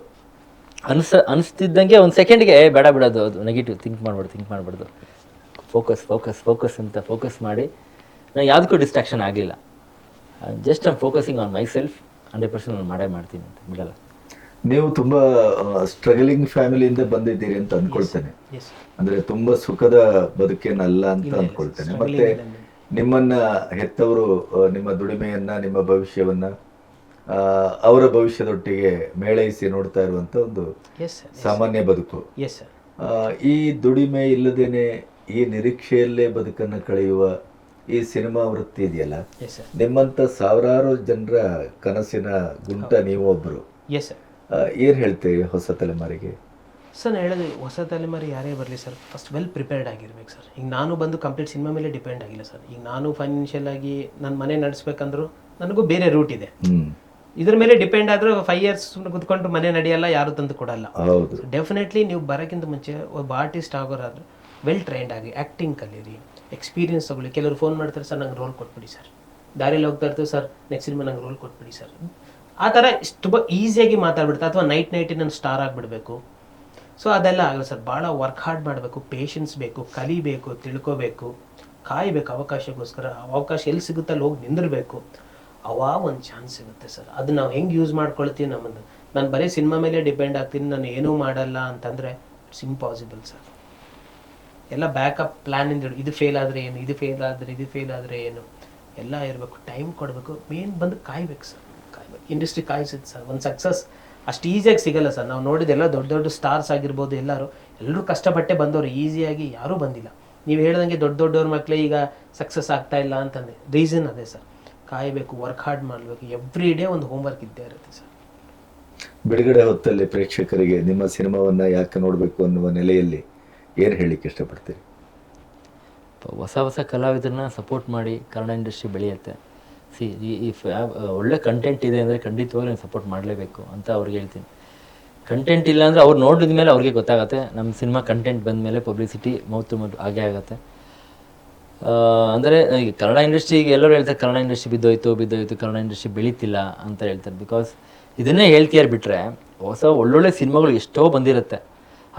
ಅನಿಸ ಅನಿಸ್ತಿದ್ದಂಗೆ ಒಂದು ಸೆಕೆಂಡ್ಗೆ ಬೇಡ ಬಿಡೋದು ಅದು ನೆಗೆಟಿವ್ ಥಿಂಕ್ ಮಾಡ್ಬಾರ್ದು ಥಿಂಕ್ ಮಾಡ್ಬಾರ್ದು ಫೋಕಸ್ ಫೋಕಸ್ ಫೋಕಸ್ ಅಂತ ಫೋಕಸ್ ಮಾಡಿ. ನಾನು ಯಾವುದಕ್ಕೂ ಡಿಸ್ಟ್ರಾಕ್ಷನ್ ಆಗಲಿಲ್ಲ just I'm focusing on myself hundred percent ನಾನು ಮಾಡೇ ಮಾಡ್ತೀನಿ ಅಂತ ಬಿಡಲ್ಲ. ನೀವು ತುಂಬಾ ಸ್ಟ್ರಗಲಿಂಗ್ ಫ್ಯಾಮಿಲಿಯಿಂದ ಬಂದಿದ್ದೀರಿ ಅಂತ ಅನ್ಕೊಳ್ತೇನೆ. ಅಂದ್ರೆ ತುಂಬಾ ಸುಖದ ಬದುಕೇನಲ್ಲ ಅಂತ ಅನ್ಕೊಳ್ತೇನೆ. ಮತ್ತೆ ನಿಮ್ಮನ್ನ ಹೆತ್ತವರು ನಿಮ್ಮ ದುಡಿಮೆಯನ್ನ ನಿಮ್ಮ ಭವಿಷ್ಯವನ್ನ ಅವರ ಭವಿಷ್ಯದೊಟ್ಟಿಗೆ ಮೇಳೈಸಿ ನೋಡ್ತಾ ಇರುವಂತ ಒಂದು ಸಾಮಾನ್ಯ ಬದುಕು. ಈ ದುಡಿಮೆ ಇಲ್ಲದೇನೆ ಈ ನಿರೀಕ್ಷೆಯಲ್ಲೇ ಬದುಕನ್ನು ಕಳೆಯುವ ಈ ಸಿನಿಮಾ ವೃತ್ತಿ ಇದೆಯಲ್ಲ? ನಿಮ್ಮಂತ ಸಾವಿರಾರು ಜನರ ಕನಸಿನ ಗುಂಟ ನೀವು ಒಬ್ಬರು ಎಸ್ ಸರ್ ಏನು ಹೇಳ್ತೀರಿ ಹೊಸ ತಲೆಮಾರಿಗೆ? ಸರ್ ನಾನು ಹೇಳೋದು ಹೊಸ ತಲೆಮಾರಿ ಯಾರೇ ಬರಲಿ ಸರ್ ಫಸ್ಟ್ ವೆಲ್ ಪ್ರಿಪೇರ್ಡ್ ಆಗಿರ್ಬೇಕು ಸರ್. ಈಗ ನಾನು ಬಂದು ಕಂಪ್ಲೀಟ್ ಸಿನಿಮಾ ಮೇಲೆ ಡಿಪೆಂಡ್ ಆಗಿಲ್ಲ ಸರ್. ಈಗ ನಾನು ಫೈನಾನ್ಷಿಯಲ್ ಆಗಿ ನನ್ನ ಮನೆ ನಡೆಸ್ಬೇಕಂದ್ರೂ ನನಗೂ ಬೇರೆ ರೂಟ್ ಇದೆ. ಇದ್ರ ಮೇಲೆ ಡಿಪೆಂಡ್ ಆದ್ರೆ ಫೈವ್ ಇಯರ್ಸ್ ಸುಮ್ಮನೆ ಕುತ್ಕೊಂಡು ಮನೆ ನಡೆಯಲ್ಲ ಯಾರು ತಂದು ಕೊಡಲ್ಲ. ಡೆಫಿನೆಟ್ಲಿ ನೀವು ಬರೋಕ್ಕಿಂತ ಮುಂಚೆ ಒಬ್ಬ ಆರ್ಟಿಸ್ಟ್ ಆಗೋರಾದ್ರೆ ವೆಲ್ ಟ್ರೈನ್ಡ್ ಆಗಿ ಆ್ಯಕ್ಟಿಂಗ್ ಕಲೀರಿ. ಎಕ್ಸ್ಪೀರಿಯನ್ಸ್ ತಗೊಳ್ಳಿ. ಕೆಲವರು ಫೋನ್ ಮಾಡ್ತಾರೆ, ಸರ್, ನಂಗೆ ರೋಲ್ ಕೊಟ್ಬಿಡಿ, ಸರ್. ದಾರಿಯಲ್ಲಿ ಹೋಗ್ತಾ ಇರ್ತೀವಿ, ಸರ್ ನೆಕ್ಸ್ಟ್ ಸಿನಿಮಾ ನಂಗೆ ರೋಲ್ ಕೊಟ್ಬಿಡಿ, ಸರ್. ಆ ಥರ ತುಂಬ ಈಸಿಯಾಗಿ ಮಾತಾಡ್ಬಿಡ್ತಾ ಅಥವಾ ನೈಟ್ ನೈಟ್ ನಾನು ಸ್ಟಾರ್ ಆಗಿಬಿಡಬೇಕು. ಸೊ ಅದೆಲ್ಲ ಆಗಲ್ಲ, ಸರ್. ಭಾಳ ವರ್ಕ್ ಹಾರ್ಡ್ ಮಾಡಬೇಕು. ಪೇಷನ್ಸ್ ಬೇಕು, ಕಲಿಬೇಕು, ತಿಳ್ಕೋಬೇಕು. ಕಾಯಬೇಕು ಅವಕಾಶಕ್ಕೋಸ್ಕರ ಅವಕಾಶ ಎಲ್ಲಿ ಸಿಗುತ್ತೆ ಅಲ್ಲಿ ಹೋಗಿ ನಿಂದಿರಬೇಕು. ಅವಾ ಒಂದು ಚಾನ್ಸ್ ಸಿಗುತ್ತೆ, ಸರ್. ಅದು ನಾವು ಹೆಂಗೆ ಯೂಸ್ ಮಾಡ್ಕೊಳ್ತೀವಿ ನಮ್ಮದು. ನಾನು ಬರೀ ಸಿನಿಮಾ ಮೇಲೆ ಡಿಪೆಂಡ್ ಆಗ್ತೀನಿ. ನಾನು ಏನೂ ಮಾಡಲ್ಲ ಅಂತಂದರೆ ಇಟ್ಸ್ ಇಂಪಾಸಿಬಲ್ ಸರ್. ಎಲ್ಲ ಬ್ಯಾಕಪ್ ಪ್ಲ್ಯಾನಿಂದ ಇದು ಫೇಲ್ ಆದರೆ ಏನು, ಇದು ಫೇಲ್ ಆದರೆ, ಇದು ಫೇಲ್ ಆದರೆ ಏನು, ಎಲ್ಲ ಇರಬೇಕು ಟೈಮ್ ಕೊಡಬೇಕು. ಮೇನ್ ಬಂದು ಕಾಯ್ಬೇಕು ಸರ್ ಕಾಯ್ಬೇಕು. ಇಂಡಸ್ಟ್ರಿ ಕಾಯಿಸುತ್ತೆ ಸರ್ ಒಂದು ಸಕ್ಸಸ್ ಅಷ್ಟು ಈಸಿಯಾಗಿ ಸಿಗಲ್ಲ ಸರ್ ನಾವು ನೋಡಿದೆಲ್ಲ ದೊಡ್ಡ ದೊಡ್ಡ ಸ್ಟಾರ್ಸ್ ಆಗಿರ್ಬೋದು ಎಲ್ಲರೂ ಎಲ್ಲರೂ ಕಷ್ಟಪಟ್ಟೆ ಬಂದವರು ಈಸಿಯಾಗಿ ಯಾರೂ ಬಂದಿಲ್ಲ. ನೀವು ಹೇಳ್ದಂಗೆ ದೊಡ್ಡ ದೊಡ್ಡವ್ರ ಮಕ್ಕಳೇ ಈಗ ಸಕ್ಸಸ್ ಆಗ್ತಾ ಇಲ್ಲ ಅಂತಂದೆ ರೀಸನ್ ಅದೇ ಸರ್ ಕಾಯಬೇಕು ವರ್ಕ್ ಹಾರ್ಡ್ ಮಾಡಬೇಕು. ಎವ್ರಿ ಡೇ ಒಂದು ಹೋಮ್ವರ್ಕ್ ಇದ್ದೇ ಇರುತ್ತೆ ಸರ್ ಬಿಡುಗಡೆ ಹೊತ್ತಲ್ಲಿ ಪ್ರೇಕ್ಷಕರಿಗೆ ನಿಮ್ಮ ಸಿನಿಮಾವನ್ನು ಯಾಕೆ ನೋಡಬೇಕು ಅನ್ನುವ ನೆಲೆಯಲ್ಲಿ ಏನು ಹೇಳಲಿಕ್ಕೆ ಇಷ್ಟಪಡ್ತೀರಿ? ಹೊಸ ಹೊಸ ಕಲಾವಿದರನ್ನ ಸಪೋರ್ಟ್ ಮಾಡಿ ಕನ್ನಡ ಇಂಡಸ್ಟ್ರಿ ಬೆಳೆಯುತ್ತೆ. ಸಿ, ಈ ಒಳ್ಳೆ ಕಂಟೆಂಟ್ ಇದೆ ಅಂದರೆ ಖಂಡಿತವಾಗ್ಲೂ ನೀವು ಸಪೋರ್ಟ್ ಮಾಡಲೇಬೇಕು ಅಂತ ಅವ್ರಿಗೆ ಹೇಳ್ತೀನಿ. ಕಂಟೆಂಟ್ ಇಲ್ಲ ಅಂದರೆ ಅವ್ರು ನೋಡಿದ ಮೇಲೆ ಅವ್ರಿಗೆ ಗೊತ್ತಾಗುತ್ತೆ. ನಮ್ಮ ಸಿನಿಮಾ ಕಂಟೆಂಟ್ ಬಂದ ಮೇಲೆ ಪಬ್ಲಿಸಿಟಿ ಮೌತ್ ಮೌತ್ ಆಗೇ ಆಗುತ್ತೆ. ಅಂದರೆ ಈಗ ಕನ್ನಡ ಇಂಡಸ್ಟ್ರಿಗೆ ಎಲ್ಲರೂ ಹೇಳ್ತಾರೆ ಕನ್ನಡ ಇಂಡಸ್ಟ್ರಿ ಬಿದ್ದೋಯ್ತು ಬಿದ್ದೋಯ್ತು, ಕನ್ನಡ ಇಂಡಸ್ಟ್ರಿ ಬೆಳೀತಿಲ್ಲ ಅಂತ ಹೇಳ್ತಾರೆ. ಬಿಕಾಸ್ ಇದನ್ನೇ ಹೇಳ್ತಿಯಾರು ಬಿಟ್ಟರೆ ಹೊಸ ಒಳ್ಳೊಳ್ಳೆ ಸಿನಿಮಾಗಳು ಎಷ್ಟೋ ಬಂದಿರುತ್ತೆ.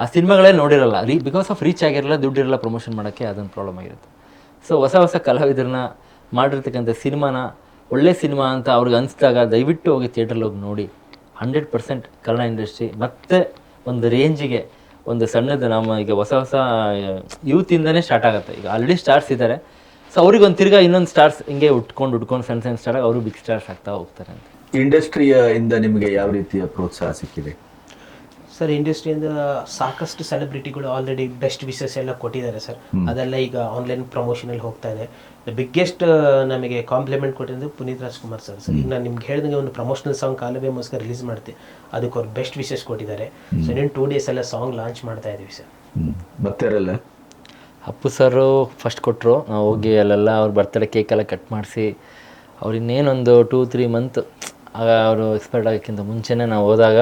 ಆ ಸಿನಿಮಾಗಳೇ ನೋಡಿರಲ್ಲ. ರೀ ಬಿಕಾಸ್ ಆಫ್ ರೀಚ್ ಆಗಿರಲ್ಲ ದುಡ್ಡಿರಲ್ಲ ಪ್ರಮೋಷನ್ ಮಾಡೋಕ್ಕೆ ಅದೊಂದು ಪ್ರಾಬ್ಲಮ್ ಆಗಿರುತ್ತೆ. ಸೊ ಹೊಸ ಹೊಸ ಕಲಾವಿದರನ್ನ ಮಾಡಿರ್ತಕ್ಕಂಥ ಸಿನಿಮಾನ, ಒಳ್ಳೆ ಸಿನಿಮಾ ಅಂತ ಅವ್ರಿಗೆ ಅನಿಸಿದಾಗ ದಯವಿಟ್ಟು ಹೋಗಿ ಥಿಯೇಟ್ರಲ್ಲಿ ಹೋಗಿ ನೋಡಿ. ಹಂಡ್ರೆಡ್ ಪರ್ಸೆಂಟ್ ಕನ್ನಡ ಇಂಡಸ್ಟ್ರಿ ಮತ್ತೆ ಒಂದು ರೇಂಜಿಗೆ ಒಂದು ಸಣ್ಣದು ನಮ್ಮ ಈಗ ಹೊಸ ಹೊಸ ಯೂತಿಂದನೇ ಸ್ಟಾರ್ಟ್ ಆಗುತ್ತೆ. ಈಗ ಆಲ್ರೆಡಿ ಸ್ಟಾರ್ಸ್ ಇದ್ದಾರೆ ಸೊ ಅವ್ರಿಗೆ ಒಂದು ತಿರ್ಗಾ ಇನ್ನೊಂದು ಸ್ಟಾರ್ಸ್ ಹಿಂಗೆ ಉಟ್ಕೊಂಡು ಉಟ್ಕೊಂಡು ಸಣ್ಣ ಸಣ್ಣ ಸ್ಟಾರ್ ಅವರು ಬಿಗ್ ಸ್ಟಾರ್ಸ್ ಆಗ್ತಾ ಹೋಗ್ತಾರೆ ಅಂತ. ಇಂಡಸ್ಟ್ರಿಯ ಇಂದ ನಿಮಗೆ ಯಾವ ರೀತಿಯ ಪ್ರೋತ್ಸಾಹ ಸಿಕ್ಕಿದೆ? ಸರ್ ಇಂಡಸ್ಟ್ರಿಯಿಂದ ಸಾಕಷ್ಟು ಸೆಲೆಬ್ರಿಟಿಗಳು ಆಲ್ರೆಡಿ ಬೆಸ್ಟ್ ವಿಶಸ್ ಎಲ್ಲ ಕೊಟ್ಟಿದ್ದಾರೆ ಸರ್. ಅದೆಲ್ಲ ಈಗ ಆನ್ಲೈನ್ ಪ್ರಮೋಷನಲ್ಲಿ ಹೋಗ್ತಾ ಇದೆ. ಬಿಗ್ಗೆಸ್ಟ್ ನಮಗೆ ಕಾಂಪ್ಲಿಮೆಂಟ್ ಕೊಟ್ಟಿದ್ದು ಪುನೀತ್ ರಾಜ್ಕುಮಾರ್ ಸರ್. ಸರ್ ಈಗ ನಾನು ನಿಮ್ಗೆ ಹೇಳಿದಂಗೆ ಒಂದು ಪ್ರಮೋಷನಲ್ ಸಾಂಗ್ ಕಾಲವೇ ಮೋಸ್ಕರ ರಿಲೀಸ್ ಮಾಡ್ತೀವಿ ಅದಕ್ಕೆ ಅವ್ರು ಬೆಸ್ಟ್ ವಿಶಸ್ ಕೊಟ್ಟಿದ್ದಾರೆ. ಸೊ ಇನ್ನೇನು ಟೂ ಡೇಸ್ ಎಲ್ಲ ಸಾಂಗ್ ಲಾಂಚ್ ಮಾಡ್ತಾ ಇದ್ದೀವಿ ಸರ್. ಬರ್ತಾರಲ್ಲ ಅಪ್ಪು ಸರು ಫಸ್ಟ್ ಕೊಟ್ಟರು ನಾವು ಹೋಗಿ ಅಲ್ಲೆಲ್ಲ ಅವ್ರು ಬರ್ತಡೇ ಕೇಕೆಲ್ಲ ಕಟ್ ಮಾಡಿಸಿ ಅವ್ರು ಇನ್ನೇನೊಂದು ಟೂ ತ್ರೀ ಮಂತ್ ಆಗ ಅವರು ಎಕ್ಸ್ಪೈರ್ಡ್ ಆಗೋಕ್ಕಿಂತ ಮುಂಚೆನೇ ನಾವು ಹೋದಾಗ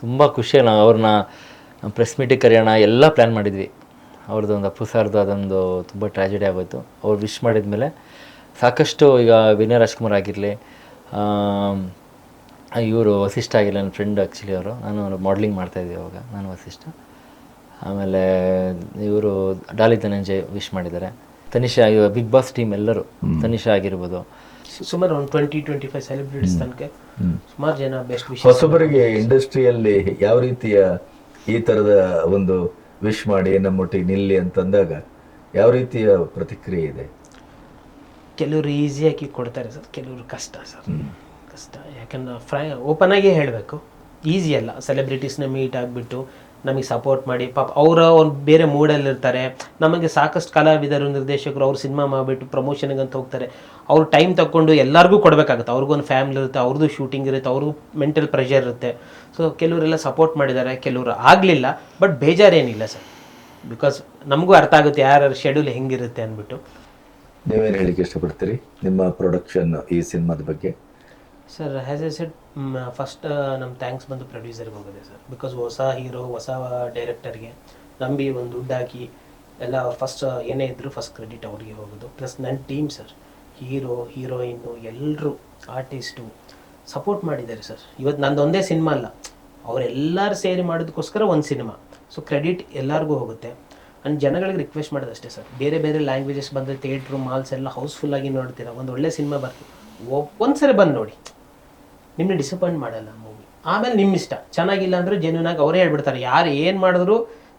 ತುಂಬ ಖುಷಿ ನಾವು ಅವ್ರನ್ನ ಪ್ರೆಸ್ ಮೀಟಿಗೆ ಕರೆಯೋಣ ಎಲ್ಲ ಪ್ಲ್ಯಾನ್ ಮಾಡಿದ್ವಿ. ಅವ್ರದ್ದು ಒಂದು ಅಪ್ಪು ಸಾರ್ದು ಅದೊಂದು ತುಂಬ ಟ್ರಾಜಿಡಿ ಆಗೋಯ್ತು. ಅವ್ರು ವಿಶ್ ಮಾಡಿದ ಮೇಲೆ ಸಾಕಷ್ಟು ಈಗ ವಿನಯ್ ರಾಜ್ಕುಮಾರ್ ಆಗಿರಲಿ ಇವರು ವಸಿಷ್ಠ ಆಗಿರಲಿ ನನ್ನ ಫ್ರೆಂಡ್ ಆ್ಯಕ್ಚುಲಿ ಅವರು. ನಾನು ಮಾಡ್ಲಿಂಗ್ ಮಾಡ್ತಾಯಿದ್ದೆ ಅವಾಗ ನಾನು ವಸಿಷ್ಠ. ಆಮೇಲೆ ಇವರು ಡಾಲಿ ಧನಂಜಯ್ ವಿಶ್ ಮಾಡಿದ್ದಾರೆ. ತನಿಷಾ ಬಿಗ್ ಬಾಸ್ ಟೀಮ್ ಎಲ್ಲರೂ ತನಿಷಾ ಆಗಿರ್ಬೋದು ಸುಮಾರು ಒಂದು ಟ್ವೆಂಟಿ ಟ್ವೆಂಟಿ ಫೈವ್ ಸೆಲೆಬ್ರಿಟೀಸ್ ತನಕ ಸುಮಾರು ಜನ ಬೆಸ್ಟ್ ವಿಶ್ ಹೊಸಬರಿಗೆ ಇಂಡಸ್ಟ್ರಿಯಲ್ಲಿ ಯಾವ ರೀತಿಯ ಈ ತರದ ಒಂದು ವಿಶ್ ಮಾಡಿ ನಮ್ಮೊಟ್ಟಿಗೆ ನಿಲ್ಲಿ ಅಂತಂದಾಗ ಯಾವ ರೀತಿಯ ಪ್ರತಿಕ್ರಿಯೆ ಇದೆ? ಕೆಲವರು ಈಸಿಯಾಗಿ ಕೊಡ್ತಾರೆ ಸರ್ ಕೆಲವರು ಕಷ್ಟ ಸರ್. ಕಷ್ಟ. ಯಾಕಂದ್ರೆ ಫ್ರೈ ಓಪನ್ ಆಗಿ ಹೇಳಬೇಕು. ಈಸಿ ಅಲ್ಲ. ಸೆಲೆಬ್ರಿಟೀಸ್ನ ಮೀಟ್ ಆಗಿಬಿಟ್ಟು ನಮಗೆ ಸಪೋರ್ಟ್ ಮಾಡಿ. ಪಾಪ ಅವರ ಒಂದು ಬೇರೆ ಮೂಡಲ್ಲಿರ್ತಾರೆ ನಮಗೆ ಸಾಕಷ್ಟು ಕಲಾವಿದರು, ನಿರ್ದೇಶಕರು ಅವ್ರು ಸಿನಿಮಾ ಮಾಡಿಬಿಟ್ಟು ಪ್ರಮೋಷನ್ಗೆ ಅಂತ ಹೋಗ್ತಾರೆ. ಅವ್ರು ಟೈಮ್ ತಗೊಂಡು ಎಲ್ಲರಿಗೂ ಕೊಡಬೇಕಾಗುತ್ತೆ. ಅವ್ರಿಗೊಂದು ಫ್ಯಾಮಿಲಿ ಇರುತ್ತೆ ಅವ್ರದ್ದು ಶೂಟಿಂಗ್ ಇರುತ್ತೆ, ಅವ್ರಿಗೂ ಮೆಂಟಲ್ ಪ್ರೆಷರ್ ಇರುತ್ತೆ. ಸೊ ಕೆಲವರೆಲ್ಲ ಸಪೋರ್ಟ್ ಮಾಡಿದ್ದಾರೆ. ಕೆಲವರು ಆಗಲಿಲ್ಲ ಬಟ್ ಬೇಜಾರೇನಿಲ್ಲ ಸರ್. ಬಿಕಾಸ್ ನಮಗೂ ಅರ್ಥ ಆಗುತ್ತೆ ಯಾರ್ಯಾರ ಶೆಡ್ಯೂಲ್ ಹೆಂಗಿರುತ್ತೆ ಅಂದ್ಬಿಟ್ಟು. ನೀವೇನು ಹೇಳಿಕ್ಕೆ ಇಷ್ಟಪಡ್ತೀರಿ? ನಿಮ್ಮ ಪ್ರೊಡಕ್ಷನ್ ಈ ಸಿನಿಮಾದ ಬಗ್ಗೆ? Sir has a said first ನಮ್ಮ ಥ್ಯಾಂಕ್ಸ್ ಬಂದು ಪ್ರೊಡ್ಯೂಸರ್ಗೆ ಹೋಗಿದೆ ಸರ್ ಬಿಕಾಸ್ ಹೊಸ ಹೀರೋ ಹೊಸ ಡೈರೆಕ್ಟರ್ಗೆ ನಂಬಿ ಒಂದು ದುಡ್ಡು ಹಾಕಿ ಎಲ್ಲ ಫಸ್ಟ್ ಏನೇ ಇದ್ದರೂ ಫಸ್ಟ್ ಕ್ರೆಡಿಟ್ ಅವ್ರಿಗೆ ಹೋಗೋದು. ಪ್ಲಸ್ ನನ್ನ ಟೀಮ್ ಸರ್ ಹೀರೋ ಹೀರೋಯಿನ್ನು ಎಲ್ಲರೂ ಆರ್ಟಿಸ್ಟು ಸಪೋರ್ಟ್ ಮಾಡಿದ್ದಾರೆ ಸರ್ ಇವತ್ತು ನಂದು ಒಂದೇ ಸಿನಿಮಾ ಅಲ್ಲ. ಅವರೆಲ್ಲರೂ ಸೇರಿ ಮಾಡೋದಕ್ಕೋಸ್ಕರ ಒಂದು ಸಿನಿಮಾ ಸೊ ಕ್ರೆಡಿಟ್ ಎಲ್ಲರಿಗೂ ಹೋಗುತ್ತೆ. ಆ್ಯಂಡ್ ಜನಗಳಿಗೆ ರಿಕ್ವೆಸ್ಟ್ ಮಾಡೋದಷ್ಟೇ ಸರ್ ಬೇರೆ ಬೇರೆ ಲ್ಯಾಂಗ್ವೇಜಸ್ ಬಂದರೆ ಥಿಯೇಟ್ರು ಮಾಲ್ಸ್ ಎಲ್ಲ ಹೌಸ್ಫುಲ್ಲಾಗಿ ನೋಡ್ತೀರ. ಒಂದು ಒಳ್ಳೆ ಸಿನಿಮಾ ಬರ್ತೀವಿ ಒಂದ್ಸರಿ ಬಂದು ನೋಡಿ. ನಿಮ್ಮನ್ನ ಡಿಸಪಾಯಿಂಟ್ ಮಾಡಲ್ಲ ಮೂವಿ ಆಮೇಲೆ ನಿಮ್ಮ ಇಷ್ಟ ಚೆನ್ನಾಗಿಲ್ಲ ಅಂದರೆ ಜೆನ್ಯೂನ್ ಆಗಿ ಅವರೇ ಹೇಳ್ಬಿಡ್ತಾರೆ. ಯಾರು ಏನು ಮಾಡಿದ್ರು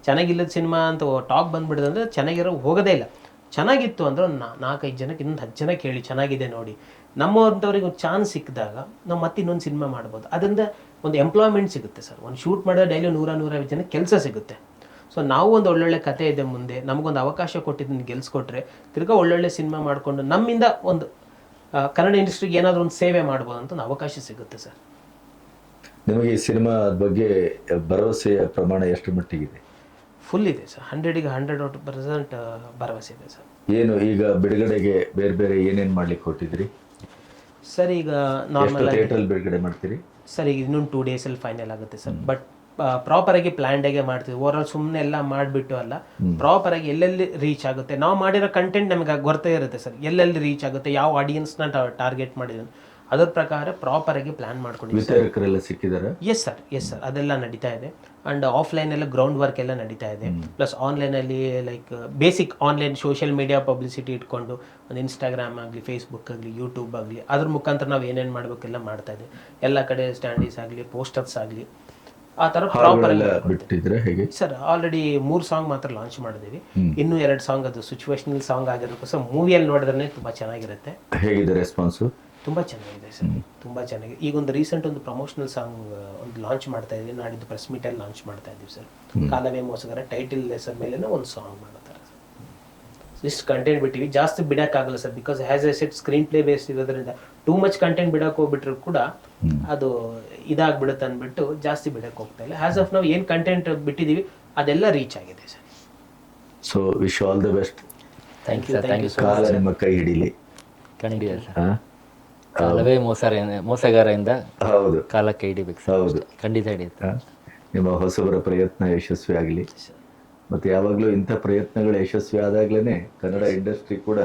ಚೆನ್ನಾಗಿಲ್ಲದ ಸಿನಿಮಾ ಅಂತ ಟಾಕ್ ಬಂದ್ಬಿಡ್ದು ಅಂದರೆ ಚೆನ್ನಾಗಿರೋ ಹೋಗೋದೇ ಇಲ್ಲ. ಚೆನ್ನಾಗಿತ್ತು ಅಂದ್ರೆ ನಾಲ್ಕೈದು ಜನಕ್ಕೆ ಇನ್ನೊಂದು ಹತ್ತು ಜನ ಕೇಳಿ, ಚೆನ್ನಾಗಿದೆ ನೋಡಿ. ನಮ್ಮಂಥವ್ರಿಗೆ ಒಂದು ಚಾನ್ಸ್ ಸಿಕ್ಕಿದಾಗ ನಾವು ಮತ್ತೆ ಇನ್ನೊಂದು ಸಿನಿಮಾ ಮಾಡ್ಬೋದು. ಅದರಿಂದ ಒಂದು ಎಂಪ್ಲಾಯ್ಮೆಂಟ್ ಸಿಗುತ್ತೆ ಸರ್. ಒಂದು ಶೂಟ್ ಮಾಡಿದ್ರೆ ಡೈಲಿ ನೂರ ನೂರೈವತ್ತು ಜನಕ್ಕೆ ಕೆಲಸ ಸಿಗುತ್ತೆ. ಸೊ ನಾವು ಒಂದು ಒಳ್ಳೊಳ್ಳೆ ಕತೆ ಇದೆ ಮುಂದೆ. ನಮಗೊಂದು ಅವಕಾಶ ಕೊಟ್ಟಿದ್ದನ್ನು ಗೆಲ್ಸ್ಕೊಟ್ರೆ ತಿರ್ಗಾ ಒಳ್ಳೊಳ್ಳೆ ಸಿನಿಮಾ ಮಾಡಿಕೊಂಡು ನಮ್ಮಿಂದ ಒಂದು ಕನ್ನಡ ಇಂಡಸ್ಟ್ರಿಗೆ ಏನಾದರೂ ಒಂದು ಸೇವೆ ಮಾಡ್ಬೋದು ಅಂತ ಒಂದು ಅವಕಾಶ ಸಿಗುತ್ತೆ ಸರ್. ನಿಮಗೆ ಈ ಸಿನಿಮಾ ಬಗ್ಗೆ ಭರವಸೆಯ ಪ್ರಮಾಣ ಎಷ್ಟು ಮಟ್ಟಿಗಿದೆ? ಫುಲ್ ಇದೆ ಸರ್. ಹಂಡ್ರೆಡಿಗೆ ಹಂಡ್ರೆಡ್ ಪರ್ಸೆಂಟ್ ಭರವಸೆ ಇದೆ ಸರ್. ಏನು ಈಗ ಬಿಡುಗಡೆಗೆ ಬೇರೆ ಬೇರೆ ಏನೇನು ಮಾಡ್ಲಿಕ್ಕೆ ಕೊಟ್ಟಿದ್ರಿ ಸರ್ ಈಗ ನಾರ್ಮಲ್ ಥಿಯೇಟ್ರಲ್ಲಿ ಬಿಡುಗಡೆ ಮಾಡ್ತೀರಿ? ಸರ್ ಈಗ ಇನ್ನೊಂದು ಟೂ ಡೇಸಲ್ಲಿ ಫೈನಲ್ ಆಗುತ್ತೆ ಸರ್. ಬಟ್ ಪ್ರಾಪರಾಗಿ ಪ್ಲ್ಯಾಂಡಾಗೆ ಮಾಡ್ತೀವಿ ಓವರಾಲ್ ಸುಮ್ಮನೆ ಎಲ್ಲ ಮಾಡಿಬಿಟ್ಟು ಅಲ್ಲ ಪ್ರಾಪರಾಗಿ ಎಲ್ಲೆಲ್ಲಿ ರೀಚ್ ಆಗುತ್ತೆ? ನಾವು ಮಾಡಿರೋ ಕಂಟೆಂಟ್ ನಮಗೆ ಗೊತ್ತೇ ಇರುತ್ತೆ ಸರ್. ಎಲ್ಲೆಲ್ಲಿ ರೀಚ್ ಆಗುತ್ತೆ ಯಾವ ಆಡಿಯನ್ಸ್ನ ಟಾರ್ಗೆಟ್ ಮಾಡಿದ್ರು ಅದರ ಪ್ರಕಾರ ಪ್ರಾಪರಾಗಿ ಪ್ಲ್ಯಾನ್ ಮಾಡ್ಕೊಂಡಿದ್ದೀವಿ ಸಿಕ್ಕಿದಾರ? ಎಸ್ ಸರ್ ಎಸ್ ಸರ್ ಅದೆಲ್ಲ ನಡೀತಾ ಇದೆ. ಆ್ಯಂಡ್ ಆಫ್ಲೈನ್ ಎಲ್ಲ ಗ್ರೌಂಡ್ ವರ್ಕ್ ಎಲ್ಲ ನಡೀತಾ ಇದೆ. ಪ್ಲಸ್ ಆನ್ಲೈನಲ್ಲಿ like basic online social media publicity ಇಟ್ಕೊಂಡು ಒಂದು ಇನ್ಸ್ಟಾಗ್ರಾಮ್ ಆಗಲಿ ಫೇಸ್ಬುಕ್ ಆಗಲಿ ಯೂಟ್ಯೂಬ್ ಆಗಲಿ ಅದ್ರ ಮುಖಾಂತರ ನಾವು ಏನೇನು ಮಾಡಬೇಕೆಲ್ಲ ಮಾಡ್ತಾ ಇದೆ ಎಲ್ಲ ಕಡೆ ಸ್ಟ್ಯಾಂಡೀಸ್ ಆಗಲಿ ಪೋಸ್ಟರ್ಸ್ ಆಗಲಿ. ಆ ತರ ಪ್ರಾಪರ್ ಬಿಟ್ಟಿದ್ರೆ ಹೇಗೆ? ಸರ್ ಆಲ್ರೆಡಿ ಮೂರು ಸಾಂಗ್ ಮಾತ್ರ ಲಾಂಚ್ ಮಾಡಿದೀವಿ ಇನ್ನೂ ಎರಡು ಸಾಂಗ್ ಅದು ಸಿಚುವೇಶನಲ್ ಸಾಂಗ್ ಆಗಿರೋದಕ್ಕೋಸ್ಕರ ಮೂವಿಯಲ್ಲಿ ನೋಡಿದ್ರೆ ತುಂಬಾ ಚೆನ್ನಾಗಿರುತ್ತೆ. ಹೇಗಿದೆ ರೆಸ್ಪಾನ್ಸ್ ತುಂಬಾ ಚೆನ್ನಾಗಿದೆ ಸರ್ ತುಂಬಾ ಚೆನ್ನಾಗಿದೆ ಈಗ ಒಂದು ರೀಸೆಂಟ್ ಒಂದು ಪ್ರಮೋಷನಲ್ ಸಾಂಗ್ ಒಂದು ಲಾಂಚ್ ಮಾಡ್ತಾ ಇದ್ದೀವಿ ನಾಡಿದ್ದು ಪ್ರೆಸ್ ಮೀಟಲ್ಲಿ ಲಾಂಚ್ ಮಾಡ್ತಾ ಇದ್ದೀವಿ ಸರ್ ಕಾಲವೇ ಮೋಸಗರ ಟೈಟಲ್ ಹೆಸರು ಮೇಲೆ ಒಂದು ಸಾಂಗ್ ಸರ್ ಇಷ್ಟು ಕಂಟೆಂಟ್ ಬಿಟ್ಟಿವಿ. ಜಾಸ್ತಿ ಬಿಡೋಕ್ಕಾಗಲ್ಲ sir because has a set screenplay base ಇರೋದ್ರಿಂದ ಟೂ ಮಚ್ ಕಂಟೆಂಟ್ ಬಿಡಕ್ಕೆ ಹೋಗ್ಬಿಟ್ರು ಕೂಡ ಅದು ಇದಾಗ್ಬಿಡುತ್ತೆ ಅಂದ್ಬಿಟ್ಟು ಜಾಸ್ತಿ ಬಿಡಕ್ಕೆ ಹೋಗ್ತಾ ಇಲ್ಲ. ಹ್ಯಾಸ್ ಆಫ್ ನಾವು ಏನು ಕಂಟೆಂಟ್ ಬಿಟ್ಟಿದ್ದೀವಿ ಅದೆಲ್ಲ ರೀಚ್ ಆಗಿದೆ sir. So wish all the best thank you thank you ಕಾಲ ನಿಮ್ಮ ಕೈ ಹಿಡೀಲಿ. ಖಂಡಿತ ಸರ್? ಕಾಲವೇ ಮೋಸಾರ ಮೋಸಗಾರರಿಂದ ಹೌದು. ಕಾಲಕ್ಕೆ ಹಿಡಿಬೇಕು ಸರ್ ಹೌದು. ಖಂಡಿತ ಹಿಡಿಯುತ್ತೆ? ನಿಮ್ಮ ಹೊಸಬರ ಪ್ರಯತ್ನ ಯಶಸ್ವಿ ಆಗಲಿ ಮತ್ತೆ ಯಾವಾಗಲೂ ಇಂಥ ಪ್ರಯತ್ನಗಳು ಯಶಸ್ವಿ ಆದಾಗ್ಲೇನೆ ಕನ್ನಡ ಇಂಡಸ್ಟ್ರಿ ಕೂಡ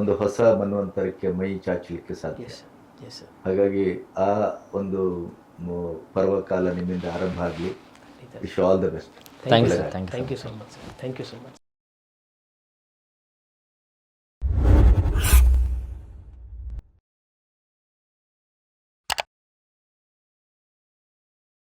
ಒಂದು ಹೊಸ ಮನ್ವಂತರಕ್ಕೆ ಮೈ ಚಾಚಲಿಕ್ಕೆ ಸಾಧ್ಯ. ಹಾಗಾಗಿ ಆ ಒಂದು ಪರ್ವಕಾಲ ನಿಮ್ಮಿಂದ ಆರಂಭ ಆಗಲಿ. Wish all the best thank you so much thank you so much